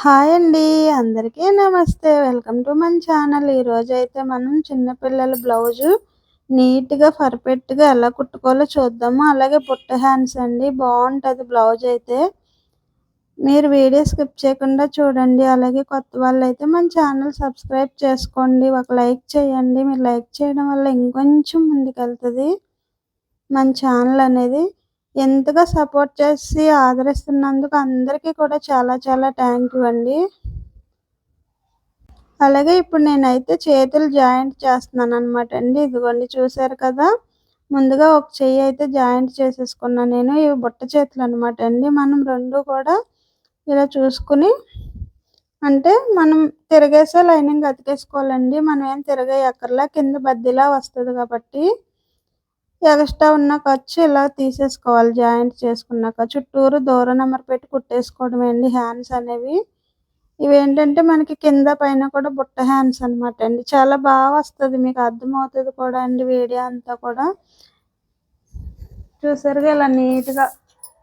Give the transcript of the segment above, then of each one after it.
Hi అండి అందరికీ నమస్తే. వెల్కమ్ టు మన ఛానల్. ఈరోజు అయితే మనం చిన్నపిల్లల బ్లౌజు నీట్గా పర్ఫెక్ట్గా ఎలా కుట్టుకోవాలో చూద్దాము. అలాగే పుట్ట హ్యాండ్స్ అండి బాగుంటుంది బ్లౌజ్ అయితే మీరు వీడియో స్కిప్ చేయకుండా చూడండి. అలాగే కొత్త వాళ్ళు అయితే మన ఛానల్ సబ్స్క్రైబ్ చేసుకోండి. ఒక లైక్ చేయండి. మీరు లైక్ చేయడం వల్ల ఇంకొంచెం ముందుకెళ్తుంది మన ఛానల్ అనేది. ఎంతగా సపోర్ట్ చేసి ఆదరిస్తున్నందుకు అందరికీ కూడా చాలా చాలా థ్యాంక్ యూ అండి. అలాగే ఇప్పుడు నేనైతే చేతులు జాయింట్ చేస్తున్నాను అనమాట అండి. ఇదిగోండి చూసారు కదా? ముందుగా ఒక చెయ్యి అయితే జాయింట్ చేసేసుకున్నాను నేను. ఇవి బుట్ట చేతులు అనమాట అండి. మనం రెండు కూడా ఇలా చూసుకుని అంటే మనం తిరగేసే లైనింగ్ అతికేసుకోవాలండి. మనం ఏం తిరగే ఎక్కర్లా కింద బద్దిలా వస్తుంది కాబట్టి. ఎక్స్ట్రా ఉన్న ఖర్చు ఇలా తీసేసుకోవాలి? జాయింట్ చేసుకున్నాక చుట్టూరు దూరం నెంబర్ పెట్టి కుట్టేసుకోవడం అండి. హ్యాండ్స్ అనేవి. ఇవి ఏంటంటే మనకి కింద పైన కూడా బుట్ట హ్యాండ్స్ అనమాట అండి. చాలా బాగా వస్తుంది మీకు అర్థమవుతుంది కూడా అండి వీడియో అంతా కూడా. చూసారుగా ఇలా నీట్గా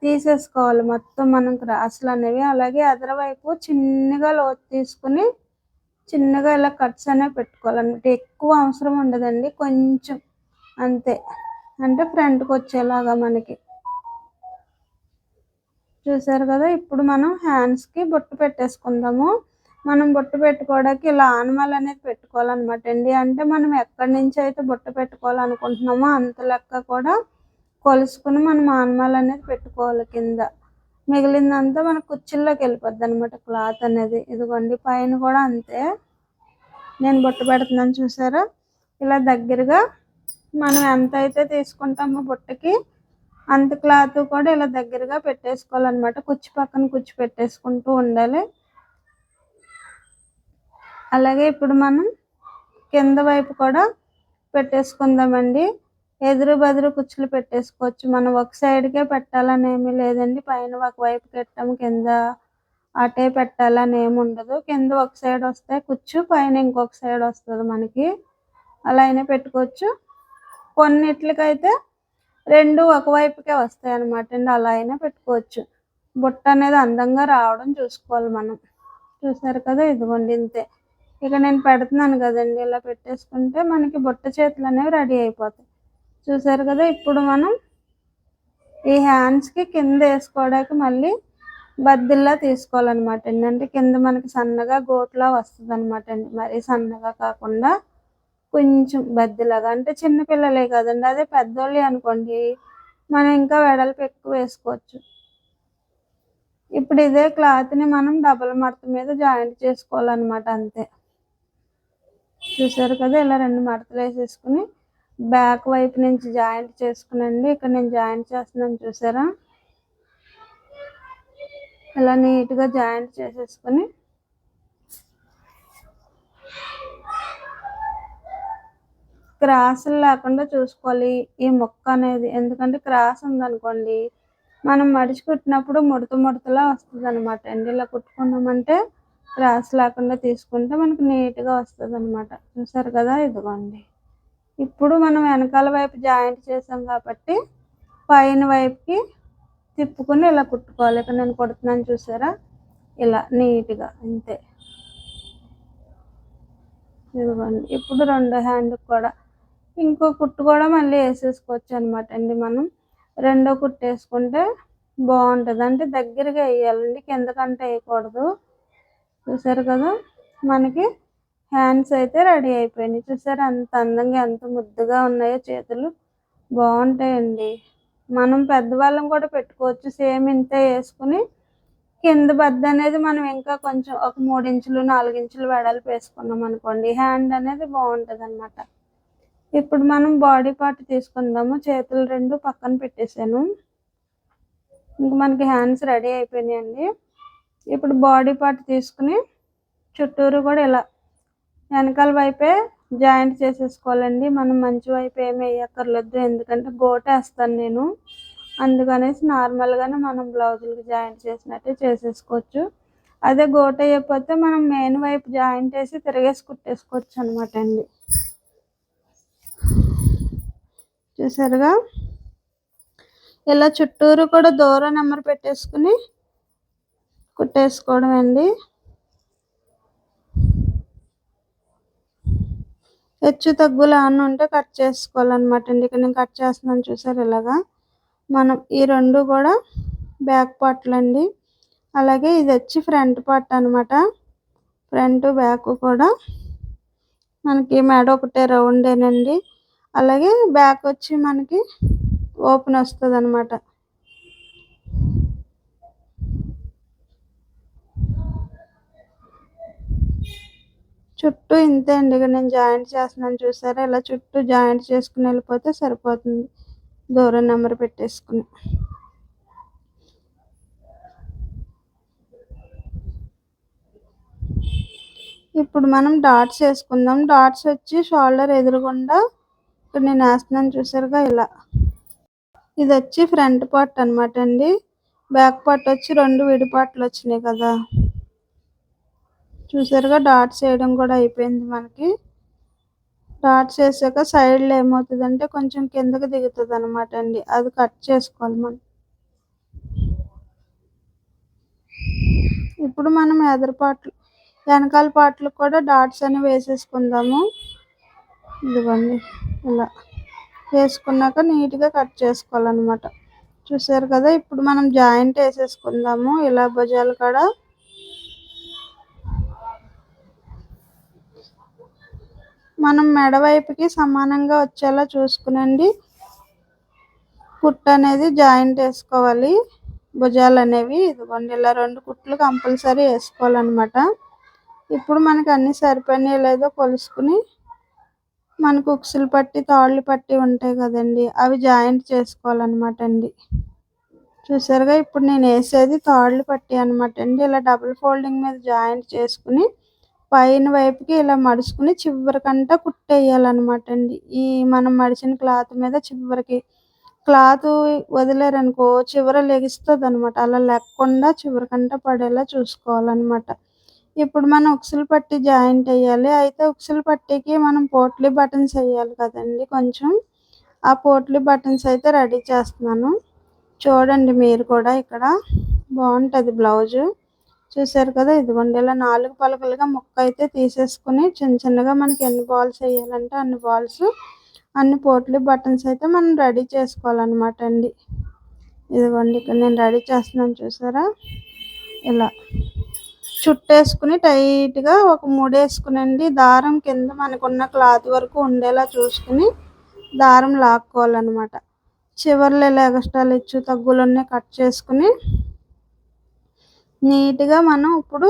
తీసేసుకోవాలి మొత్తం మనం క్రాసులు అనేవి. అలాగే అదరవైపు చిన్నగా లోతు తీసుకుని చిన్నగా ఇలా కట్స్ అనేవి పెట్టుకోవాలన్నమాట. ఎక్కువ అవసరం ఉండదండి కొంచెం అంతే. అంటే ఫ్రంట్కి వచ్చేలాగా మనకి. చూసారు కదా ఇప్పుడు మనం హ్యాండ్స్కి బొట్టు పెట్టేసుకుందాము. మనం బొట్టు పెట్టుకోవడానికి ఇలా ఆనమాలు అనేది పెట్టుకోవాలన్నమాట అండి. అంటే మనం ఎక్కడి నుంచి అయితే బొట్టు పెట్టుకోవాలనుకుంటున్నామో అంత లెక్క కూడా కొలుసుకుని మనం ఆనమాలు అనేది పెట్టుకోవాలి కింద. మిగిలిందంతా మన కుర్చీల్లోకి వెళ్ళిపోద్ది అనమాట క్లాత్ అనేది. ఇదిగోండి పైన కూడా అంతే. నేను బొట్టు పెడుతున్నాను చూసారా? ఇలా దగ్గరగా మనం ఎంత అయితే తీసుకుంటామో బుట్టకి అంత క్లాత్ కూడా ఇలా దగ్గరగా పెట్టేసుకోవాలన్నమాట. కుచ్చి పక్కన కుచ్చి పెట్టేసుకుంటూ ఉండాలి. అలాగే ఇప్పుడు మనం కింద వైపు కూడా పెట్టేసుకుందామండి. ఎదురు బదురు కుచ్చులు పెట్టేసుకోవచ్చు. మనం ఒక సైడ్కే పెట్టాలని ఏమీ లేదండి. పైన ఒక వైపు పెట్టాము కింద అటే పెట్టాలని ఏమి ఉండదు. కింద ఒక సైడ్ వస్తే కుచ్చు పైన ఇంకొక సైడ్ వస్తుంది మనకి. అలా అయినా పెట్టుకోవచ్చు. కొన్నిట్లకైతే రెండు ఒకవైపుకే వస్తాయి అనమాట అండి. అలా అయినా పెట్టుకోవచ్చు. బుట్ట అనేది అందంగా రావడం చూసుకోవాలి మనం. చూసారు కదా? ఇదిగోండి ఇంతే. ఇక నేను పెడుతున్నాను కదండి. ఇలా పెట్టేసుకుంటే మనకి బుట్ట చేతులు అనేవి రెడీ అయిపోతాయి. చూసారు కదా? ఇప్పుడు మనం ఈ హ్యాండ్స్కి కింద వేసుకోవడానికి మళ్ళీ బద్దిల్లా తీసుకోవాలన్నమాట అండి. అంటే కింద మనకి సన్నగా గోట్లా వస్తుంది అనమాట అండి. మరీ సన్నగా కాకుండా కొంచెం బద్దలాగా. అంటే చిన్నపిల్లలే కదండి. అదే పెద్దోళ్ళే అనుకోండి మనం ఇంకా వెడల్పు ఎక్కువ వేసుకోవచ్చు. ఇప్పుడు ఇదే క్లాత్ని మనం డబల్ మడత మీద జాయింట్ చేసుకోవాలన్నమాట అంతే. చూసారు కదా ఇలా రెండు మడతలు వేసేసుకుని బ్యాక్ వైపు నుంచి జాయింట్ చేసుకునండి. ఇక్కడ నేను జాయింట్ చేస్తున్నాను చూసారా? ఇలా నీట్గా జాయింట్ చేసేసుకుని క్రాసులు లేకుండా చూసుకోవాలి ఈ మొక్క అనేది. ఎందుకంటే క్రాస్ ఉందనుకోండి మనం మడిచి కుట్టినప్పుడు ముడత ముడతలా వస్తుంది అనమాట అండి ఇలా కుట్టుకున్నామంటే క్రాస్ లేకుండా తీసుకుంటే మనకు నీట్గా వస్తుంది అనమాట చూసారు కదా ఇదిగోండి. ఇప్పుడు మనం వెనకాల వైపు జాయింట్ చేసాం కాబట్టి పైన వైపుకి తిప్పుకుని ఇలా కుట్టుకోవాలి. ఇక్కడ నేను కుడుతున్నాను చూసారా? ఇలా నీట్గా అంతే. ఇదిగోండి. ఇప్పుడు రెండు హ్యాండ్ కూడా ఇంకో కుట్టు కూడా మళ్ళీ వేసేసుకోవచ్చు అనమాట అండి మనం. రెండో కుట్టు వేసుకుంటే బాగుంటుంది. అంటే దగ్గరగా వేయాలండి కిందకంటే వేయకూడదు. చూసారు కదా మనకి హ్యాండ్స్ అయితే రెడీ అయిపోయినాయి. చూసారు అంత అందంగా ఎంత ముద్దుగా ఉన్నాయో చేతులు. బాగుంటాయండి. మనం పెద్దవాళ్ళం కూడా పెట్టుకోవచ్చు. సేమ్ ఇంతే వేసుకుని కింద బద్ద అనేది మనం ఇంకా కొంచెం ఒక మూడు ఇంచులు వెడల్పు వేసుకున్నాం అనుకోండి హ్యాండ్ అనేది బాగుంటుంది అనమాట ఇప్పుడు మనం బాడీ పార్ట్ తీసుకుందాము. చేతులు రెండు పక్కన పెట్టేశాను. ఇంక మనకి హ్యాండ్స్ రెడీ అయిపోయినాయండి. ఇప్పుడు బాడీ పార్ట్ తీసుకుని చుట్టూరు కూడా ఇలా వెనకాల వైపే జాయింట్ చేసేసుకోవాలండి. మనం మంచి వైపు ఏమి వేయక్కర్లేదు. ఎందుకంటే గోట వేస్తాను నేను. అందుకనేసి నార్మల్గానే మనం బ్లౌజులకి జాయింట్ చేసినట్టే చేసేసుకోవచ్చు. అదే గోట అయిపోతే మనం మెయిన్ వైపు జాయింట్ వేసి తిరిగేసి కుట్టేసుకోవచ్చు అనమాట అండి. చూసారుగా? ఇలా చుట్టూరు కూడా దూరం నెంబర్ పెట్టేసుకుని కుట్టేసుకోవడం అండి. హెచ్చు తగ్గులు అన్న ఉంటే కట్ చేసుకోవాలన్నమాట అండి. ఇక్కడ నేను కట్ చేస్తున్నాను చూసారు ఇలాగా? మనం ఈ రెండు కూడా బ్యాక్ పార్ట్లు అండి. అలాగే ఇది వచ్చి ఫ్రంట్ పార్ట్ అనమాట ఫ్రంట్ బ్యాక్ కూడా మనకి మెడ ఒకటే రౌండేనండి. అలాగే బ్యాక్ వచ్చి మనకి ఓపెన్ వస్తుంది అనమాట చుట్టూ ఇంతే అండి ఇక నేను జాయింట్ చేస్తున్నాను చూసారా? ఇలా చుట్టూ జాయింట్ చేసుకుని వెళ్ళిపోతే సరిపోతుంది. దూరం నెంబర్ పెట్టేసుకుని. ఇప్పుడు మనం డాట్స్ వేసుకుందాం. డాట్స్ వచ్చి షోల్డర్ ఎదురుగుండా ఇక్కడ నేను వేస్తున్నాను చూసారుగా ఇలా. ఇది వచ్చి ఫ్రంట్ పార్ట్ అనమాట అండి. బ్యాక్ పార్ట్ వచ్చి రెండు విడిపాట్లు వచ్చినాయి కదా. చూసారుగా డాట్స్ వేయడం కూడా అయిపోయింది మనకి. డాట్స్ వేసాక సైడ్లో ఏమవుతుందంటే కొంచెం కిందకి దిగుతుంది అనమాట అండి. అది కట్ చేసుకోవాలి మనం. ఇప్పుడు మనం ఎదరు పాటలు వెనకాల పాటలు కూడా డాట్స్ అని వేసేసుకుందాము. ఇదిగోండి. ఇలా వేసుకున్నాక నీట్గా కట్ చేసుకోవాలన్నమాట. చూసారు కదా ఇప్పుడు మనం జాయింట్ వేసేసుకుందాము. ఇలా భుజాలు కూడా. మనం మెడవైపుకి సమానంగా వచ్చేలా చూసుకునండి. కుట్టు అనేది జాయింట్ వేసుకోవాలి. భుజాలు అనేవి ఇదిగోండి ఇలా రెండు కుట్లు కంపల్సరీ వేసుకోవాలన్నమాట. ఇప్పుడు మనకి అన్ని సరిపోయినాయి లేదో కొలుసుకుని మనకు ఉక్సులు పట్టి తాళ్ళు పట్టి ఉంటాయి కదండి. అవి జాయింట్ చేసుకోవాలన్నమాట అండి. చూసారుగా ఇప్పుడు నేను వేసేది తాళ్ళు పట్టి అనమాట అండి. ఇలా డబుల్ ఫోల్డింగ్ మీద జాయింట్ చేసుకుని పైన వైపుకి ఇలా మడుచుకుని చివరికంటా కుట్టేయాలన్నమాట అండి. ఈ మనం మడిచిన క్లాత్ మీద చివరికి క్లాత్ వదిలేరనుకో చివర లెగిస్తుంది అనమాట అలా లేకుండా చివరికంటా పడేలా చూసుకోవాలన్నమాట. ఇప్పుడు మనం ఉక్సులు పట్టి జాయింట్ వేయాలి అయితే ఉక్సులు పట్టికి మనం పోట్లీ బటన్స్ వేయాలి కదండి కొంచెం. ఆ పోట్లీ బటన్స్ అయితే రెడీ చేస్తున్నాను. చూడండి మీరు కూడా ఇక్కడ. బాగుంటుంది బ్లౌజు. చూసారు కదా ఇదిగోండి ఇలా నాలుగు పలకలుగా ముక్క అయితే తీసేసుకుని చిన్న చిన్నగా మనకి ఎన్ని బాల్స్ వేయాలంటే అన్ని బాల్స్ అన్ని పోట్లీ బటన్స్ అయితే మనం రెడీ చేసుకోవాలన్నమాట అండి. ఇదిగోండి ఇక్కడ నేను రెడీ చేస్తున్నాను చూసారా? ఇలా. చుట్టేసుకుని టైట్గా ఒక మూడు వేసుకునండి దారం కింద మనకున్న క్లాత్ వరకు ఉండేలా చూసుకుని దారం లాక్కోవాలన్నమాట. చివర్లో ఇలా ఎగస్ట్రాలు ఇచ్చు తగ్గులన్నీ కట్ చేసుకుని నీట్గా మనం ఇప్పుడు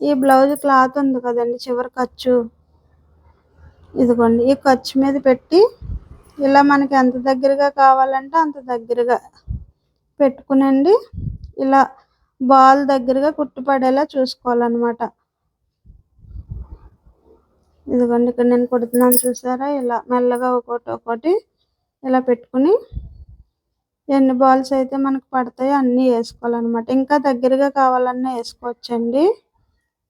ఈ బ్లౌజ్ క్లాత్ ఉంది కదండి చివరి ఖర్చు. ఇదిగోండి ఈ ఖర్చు మీద పెట్టి ఇలా మనకి ఎంత దగ్గరగా కావాలంటే అంత దగ్గరగా పెట్టుకునండి. ఇలా బాల్ దగ్గరగా కుట్టుపడేలా చూసుకోవాలన్నమాట. ఇదిగోండి ఇక్కడ నేను కుడుతున్నాను చూసారా? ఇలా మెల్లగా ఒకటి ఒకటి ఇలా పెట్టుకుని ఎన్ని బాల్స్ అయితే మనకు పడతాయో అన్నీ వేసుకోవాలన్నమాట. ఇంకా దగ్గరగా కావాలన్నా వేసుకోవచ్చండి.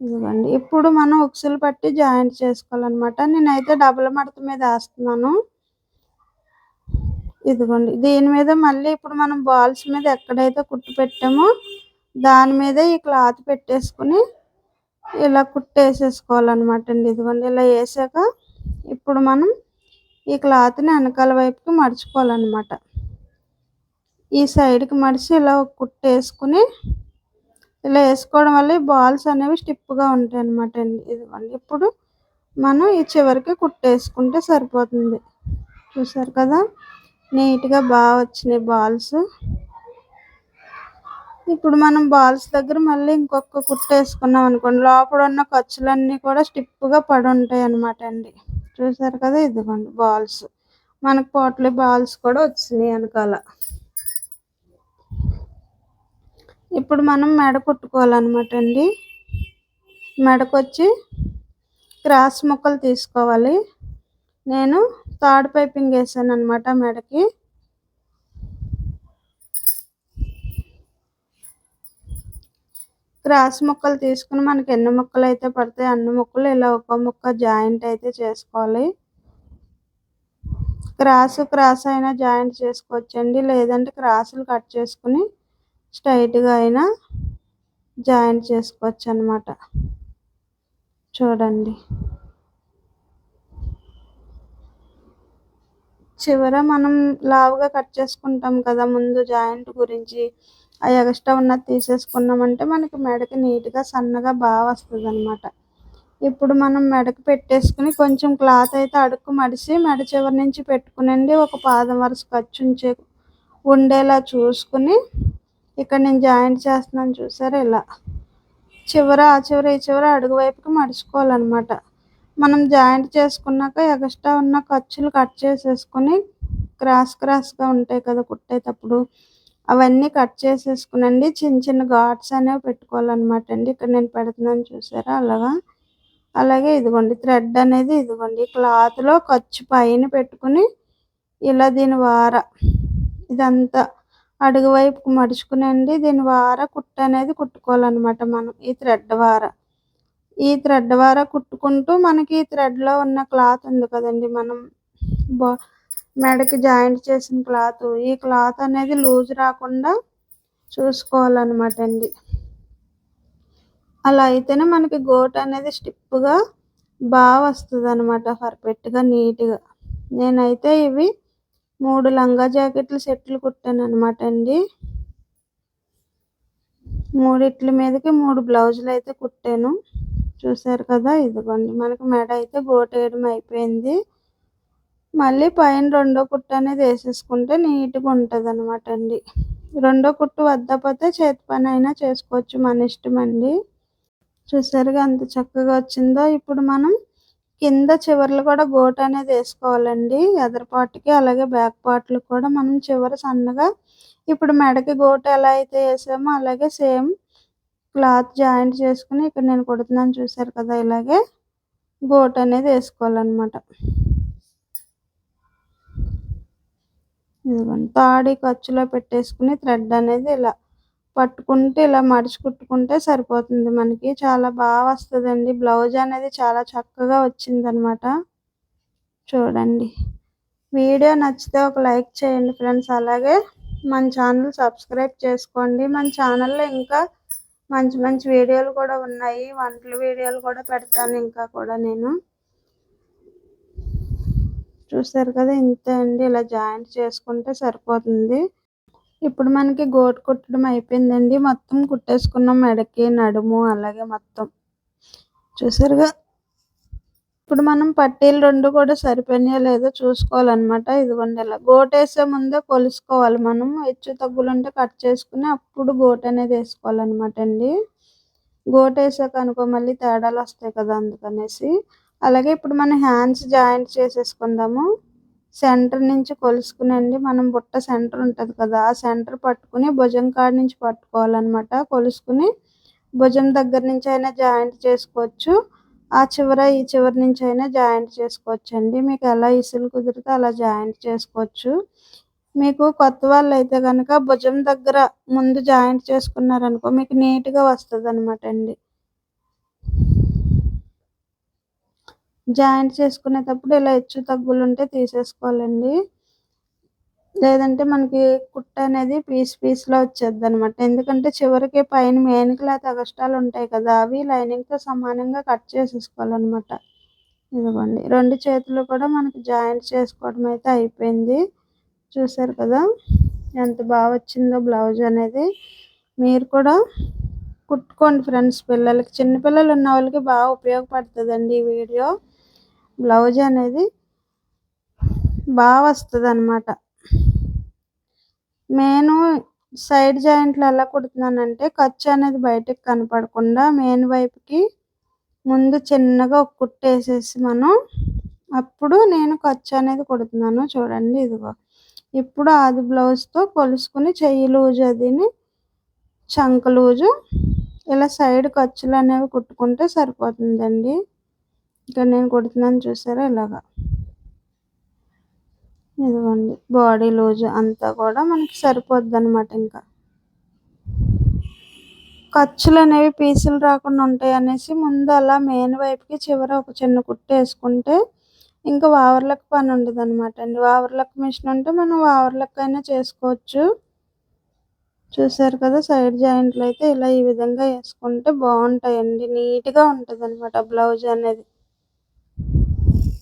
ఇదిగోండి ఇప్పుడు మనం ఉక్సులు పట్టి జాయింట్ చేసుకోవాలన్నమాట. నేనైతే డబుల్ మడత మీద వేస్తున్నాను. ఇదిగోండి దీని మీద మళ్ళీ ఇప్పుడు మనం బాల్స్ మీద ఎక్కడైతే కుట్టు పెట్టామో దాని మీద ఈ క్లాత్ పెట్టేసుకుని ఇలా కుట్టేసేసుకోవాలన్నమాట అండి. ఇదిగోండి ఇలా వేసాక ఇప్పుడు మనం ఈ క్లాత్ని వెనకాల వైపుకి మడుచుకోవాలన్నమాట. ఈ సైడ్కి మడిచి ఇలా కుట్టేసుకుని ఇలా వేసుకోవడం వల్ల ఈ బాల్స్ అనేవి స్టిప్గా ఉంటాయి అనమాట అండి. ఇదిగోండి ఇప్పుడు మనం ఈ చివరికి కుట్టేసుకుంటే సరిపోతుంది. చూసారు కదా నీట్గా బాగా వచ్చినాయి బాల్స్. ఇప్పుడు మనం బాల్స్ దగ్గర మళ్ళీ ఇంకొక కుట్టు వేసుకున్నాం అనుకోండి లోపల ఉన్న ఖర్చులన్నీ కూడా స్టిప్గా పడి ఉంటాయి అనమాట అండి. చూసారు కదా ఇదిగోండి బాల్స్. మనకు పోట్లీ బాల్స్ కూడా వచ్చినాయి వెనకాల. ఇప్పుడు మనం మెడ కుట్టుకోవాలన్నమాట అండి. మెడకొచ్చి క్రాస్ ముక్కలు తీసుకోవాలి. నేను థర్డ్ పైపింగ్ వేసాను అనమాట మెడకి. క్రాస్ ముక్కలు తీసుకుని మనకి ఎన్ని ముక్కలు అయితే పడతాయి అన్ని ముక్కలు ఇలా ఒక ముక్క జాయింట్ అయితే చేసుకోవాలి. క్రాస్ క్రాస్ అయినా జాయింట్ చేసుకోవచ్చండి. లేదంటే క్రాసులు కట్ చేసుకుని స్ట్రైట్గా అయినా జాయింట్ చేసుకోవచ్చు అనమాట చూడండి. చివర మనం లావుగా కట్ చేసుకుంటాం కదా ముందు జాయింట్ గురించి. ఆ ఎక్స్ట్రా ఉన్నది తీసేసుకున్నామంటే మనకి మెడకి నీట్గా సన్నగా బాగా వస్తుంది అనమాట ఇప్పుడు మనం మెడకి పెట్టేసుకుని కొంచెం క్లాత్ అయితే అడుక్కు మడిసి మెడ చివరి నుంచి పెట్టుకునండి ఒక పాదం వరుస ఖర్చు ఉంచే ఉండేలా చూసుకుని ఇక్కడ నేను జాయింట్ చేస్తున్నాను చూసారా ఇలా. చివర ఆ చివర ఈ చివర అడుగు వైపుకి మడుచుకోవాలన్నమాట. మనం జాయింట్ చేసుకున్నాక ఎక్స్ట్రా ఉన్న ఖర్చులు కట్ చేసేసుకుని క్రాస్ క్రాస్గా ఉంటాయి కదా కుట్టేటప్పుడు. అవన్నీ కట్ చేసేసుకునండి. చిన్న చిన్న ఘాట్స్ అనేవి పెట్టుకోవాలన్నమాట అండి. ఇక్కడ నేను పెడుతున్నాను చూసారా? అలాగా? అలాగే ఇదిగోండి థ్రెడ్ అనేది ఇదిగోండి క్లాత్లో ఖర్చు పైన పెట్టుకుని ఇలా దీని వార ఇదంతా అడుగు వైపుకు మడుచుకునండి. దీని వార కుట్టు అనేది కుట్టుకోవాలన్నమాట మనం ఈ థ్రెడ్ వార. ఈ థ్రెడ్ వార కుట్టుకుంటూ మనకి ఈ థ్రెడ్లో ఉన్న క్లాత్ ఉంది కదండి మనం బా మెడకి జాయింట్ చేసిన క్లాత్. ఈ క్లాత్ అనేది లూజ్ రాకుండా చూసుకోవాలన్నమాట అండి. అలా అయితేనే మనకి గోట్ అనేది స్టిప్గా బాగా వస్తుంది అనమాట పర్ఫెక్ట్గా నీట్గా. నేనైతే ఇవి మూడు లంగా జాకెట్లు సెట్లు కుట్టాను అనమాట అండి. మూడిట్ల మీదకి మూడు బ్లౌజులు అయితే కుట్టాను. చూసారు కదా ఇదిగోండి. మనకి మెడ అయితే గోటేయడం అయిపోయింది. మళ్ళీ పైన రెండో కుట్టు అనేది వేసేసుకుంటే నీట్గా ఉంటుంది అనమాట అండి. రెండో కుట్టు వద్దపోతే చేతి పని అయినా చేసుకోవచ్చు మన ఇష్టం అండి. చూసారుగా అంత చక్కగా వచ్చిందో. ఇప్పుడు మనం కింద చివర్లు కూడా గోట అనేది వేసుకోవాలండి. ఎదర్ పార్ట్కి అలాగే బ్యాక్ పార్ట్లు కూడా మనం చివర సన్నగా ఇప్పుడు మెడకి గోట ఎలా అయితే వేసామో అలాగే సేమ్ క్లాత్ జాయింట్ చేసుకుని ఇక్కడ నేను కుడుతున్నాను చూసారు కదా ఇలాగే గోట అనేది వేసుకోవాలన్నమాట. ఇదిగోండి. తాడి ఖర్చులో పెట్టేసుకుని థ్రెడ్ అనేది ఇలా పట్టుకుంటే ఇలా మడిచి కుట్టుకుంటే సరిపోతుంది మనకి. చాలా బాగా వస్తుందండి. బ్లౌజ్ అనేది చాలా చక్కగా వచ్చిందనమాట. చూడండి. వీడియో నచ్చితే ఒక లైక్ చేయండి ఫ్రెండ్స్. అలాగే మన ఛానల్ సబ్స్క్రైబ్ చేసుకోండి. మన ఛానల్లో ఇంకా మంచి మంచి వీడియోలు కూడా ఉన్నాయి. వంటల వీడియోలు కూడా పెడతాను ఇంకా కూడా నేను. చూసారు కదా ఇంతే అండి. ఇలా జాయింట్ చేసుకుంటే సరిపోతుంది. ఇప్పుడు మనకి గోటు కుట్టడం అయిపోయిందండి. మొత్తం కుట్టేసుకున్నాం. మెడకి నడుము అలాగే మొత్తం. చూసారుగా? ఇప్పుడు మనం పట్టీలు రెండు కూడా సరిపోయినాయో లేదో చూసుకోవాలన్నమాట. ఇదిగోండి ఇలా. గోటు వేసే ముందే కొలుసుకోవాలి మనం. హెచ్చు తగ్గులు ఉంటే కట్ చేసుకుని అప్పుడు గోటు అనేది వేసుకోవాలన్నమాట అండి. గోటు వేసాక అనుకో మళ్ళీ తేడాలు వస్తాయి కదా అందుకనేసి. అలాగే ఇప్పుడు మనం హ్యాండ్స్ జాయింట్ చేసేసుకుందాము. సెంటర్ నుంచి కొలుసుకునండి. మనం బుట్ట సెంటర్ ఉంటుంది కదా ఆ సెంటర్ పట్టుకుని భుజం కాడ నుంచి పట్టుకోవాలన్నమాట. కొలుసుకుని భుజం దగ్గర నుంచి అయినా జాయింట్ చేసుకోవచ్చు. ఆ చివర ఈ చివరి నుంచి అయినా జాయింట్ చేసుకోవచ్చు అండి మీకు ఎలా ఇసులు కుదిరితే అలా జాయింట్ చేసుకోవచ్చు. మీకు కొత్త వాళ్ళు అయితే కనుక భుజం దగ్గర ముందు జాయింట్ చేసుకున్నారనుకో మీకు నీట్గా వస్తుంది అనమాట అండి. జాయింట్ చేసుకునేటప్పుడు ఇలా హెచ్చు తగ్గులు ఉంటే తీసేసుకోవాలండి. లేదంటే మనకి కుట్ట అనేది పీస్ పీస్లో వచ్చేది అనమాట ఎందుకంటే చివరికి పైన మెయిన్ క్లాత్ అగస్టాలు ఉంటాయి కదా అవి లైనింగ్తో సమానంగా కట్ చేసేసుకోవాలన్నమాట. ఇదిగోండి రెండు చేతులు కూడా మనకి జాయింట్ చేసుకోవడం అయితే అయిపోయింది. చూసారు కదా ఎంత బాగా వచ్చిందో బ్లౌజ్ అనేది. మీరు కూడా కుట్టుకోండి ఫ్రెండ్స్ పిల్లలకి చిన్నపిల్లలు ఉన్న వాళ్ళకి బాగా ఉపయోగపడుతుందండి ఈ వీడియో. బ్లౌజ్ అనేది బాగా వస్తుంది అనమాట నేను సైడ్ జాయింట్లు ఎలా కుడుతున్నానంటే ఖర్చు అనేది బయటకు కనపడకుండా మెయిన్ వైపుకి ముందు చిన్నగా ఒక కుట్టేసేసి మనం అప్పుడు నేను ఖర్చు అనేది కుడుతున్నాను. చూడండి ఇదిగో. ఇప్పుడు ఆది బ్లౌజ్తో కొలుసుకుని చెయ్యి లూజు అదిని చంక లూజు ఇలా సైడ్ ఖర్చులు అనేవి కుట్టుకుంటే సరిపోతుందండి. ఇక్కడ నేను కుడుతున్నాను చూసారా? ఇలాగా. ఇదిగోండి. బాడీ లూజ్ అంతా కూడా మనకి సరిపోద్ది అనమాట ఇంకా. ఖర్చులు అనేవి పీసులు రాకుండా ఉంటాయి అనేసి ముందు అలా మెయిన్ వైపుకి చివర ఒక చిన్న కుట్టు వేసుకుంటే ఇంకా వావర్లకు పని ఉండదు అనమాట అండి. వావర్లకు మిషన్ ఉంటే మనం వావర్లకైనా అయినా చేసుకోవచ్చు. చూసారు కదా? సైడ్ జాయింట్లు అయితే ఇలా ఈ విధంగా వేసుకుంటే బాగుంటాయండి. నీట్గా ఉంటుంది అనమాట బ్లౌజ్ అనేది.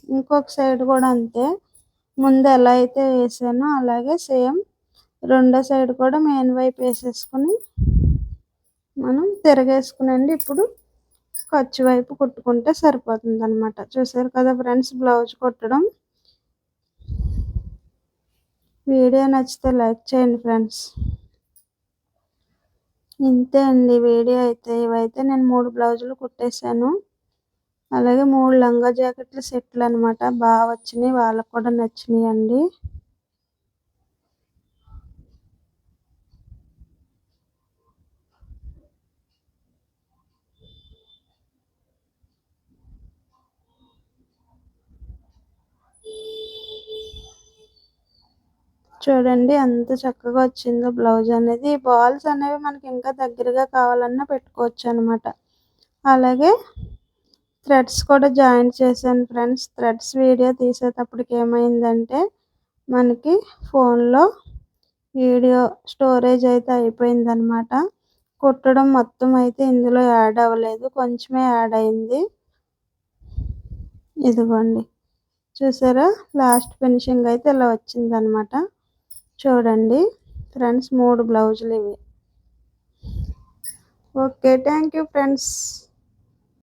ఇంకొక సైడ్ కూడా అంతే. ముందు ఎలా అయితే వేసానో అలాగే సేమ్. రెండో సైడ్ కూడా మెయిన్ వైపు వేసేసుకుని మనం తిరగేసుకునండి. ఇప్పుడు ఖర్చు వైపు కుట్టుకుంటే సరిపోతుంది అనమాట చూసారు కదా ఫ్రెండ్స్ బ్లౌజ్ కుట్టడం. వీడియో నచ్చితే లైక్ చేయండి ఫ్రెండ్స్. ఇంతే అండి వీడియో అయితే. ఇవైతే నేను మూడు బ్లౌజులు కుట్టేశాను. అలాగే మూడు లంగా జాకెట్లు సెట్లు అనమాట బాగా వచ్చినాయి. వాళ్ళకు కూడా నచ్చినాయి అండి చూడండి ఎంత చక్కగా వచ్చిందో బ్లౌజ్ అనేది. బాల్స్ అనేవి మనకి ఇంకా దగ్గరగా కావాలన్నా పెట్టుకోవచ్చు అనమాట. అలాగే థ్రెడ్స్ కూడా జాయిన్ చేశాను ఫ్రెండ్స్. థ్రెడ్స్ వీడియో తీసేటప్పటికి ఏమైందంటే మనకి ఫోన్లో వీడియో స్టోరేజ్ అయితే అయిపోయిందనమాట. కుట్టడం మొత్తం అయితే ఇందులో యాడ్ అవ్వలేదు. కొంచెమే యాడ్ అయింది. ఇదిగోండి. చూసారా? లాస్ట్ ఫినిషింగ్ అయితే ఇలా వచ్చిందనమాట. చూడండి ఫ్రెండ్స్ మూడు బ్లౌజులు ఇవి. Okay thank you friends.